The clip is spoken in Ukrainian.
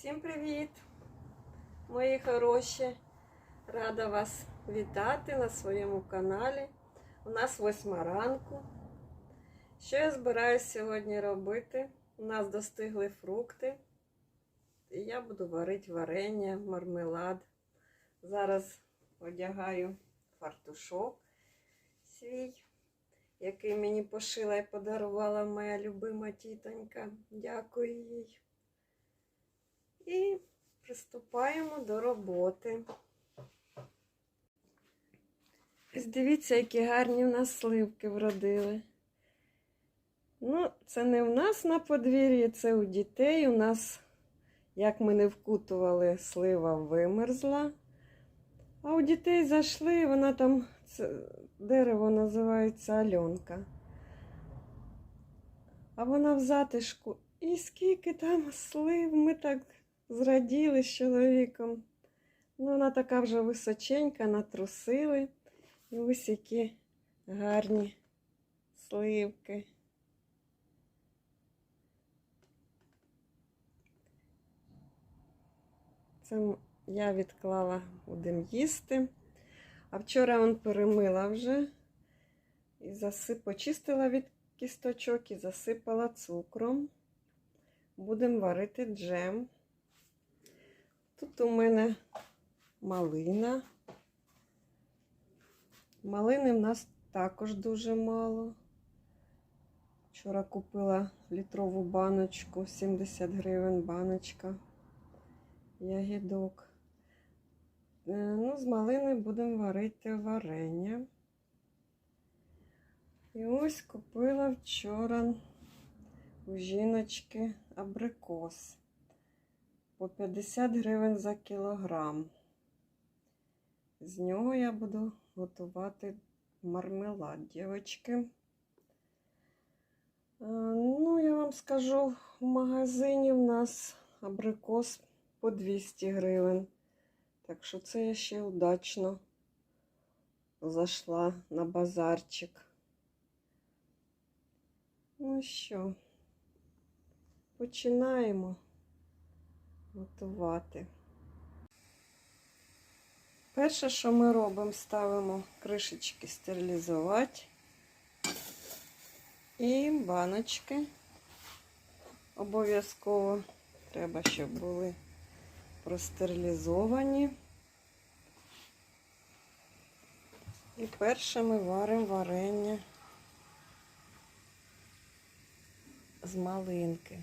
Всім привіт, мої хороші! Рада вас вітати на своєму каналі. У нас восьма ранку. Що я збираюсь сьогодні робити? У нас достигли фрукти. І я буду варити варення, мармелад. Зараз одягаю фартушок свій, який мені пошила і подарувала моя любима тітонька. Дякую їй. І приступаємо до роботи. Ось дивіться, які гарні в нас сливки вродили. Ну, це не в нас на подвір'ї, це у дітей. У нас, як ми не вкутували, слива вимерзла. А у дітей зайшли, вона там, це дерево називається Альонка. А вона в затишку. І скільки там слив, ми так зраділи з чоловіком. Ну, вона така вже височенька, натрусили. І ось які гарні сливки. Це я відклала, будемо їсти. А вчора он перемила вже і засип, почистила від кісточок і засипала цукром. Будемо варити джем. Тут у мене малина. Малини в нас також дуже мало. Вчора купила літрову баночку, 70 гривень баночка ягідок. Е, Ну, з малини будемо варити варення. І ось купила вчора у жіночки абрикос по 50 гривень за кілограм. З нього я буду готувати мармелад, дівчатки. Е, Ну, я вам скажу, в магазині в нас абрикос по 200 гривень. Так що це я ще удачно зайшла на базарчик. Ну що, починаємо готувати. Перше, що ми робимо, ставимо кришечки стерилізувати і баночки. Обов'язково треба, щоб були простерилізовані. І перше ми варимо варення з малинки.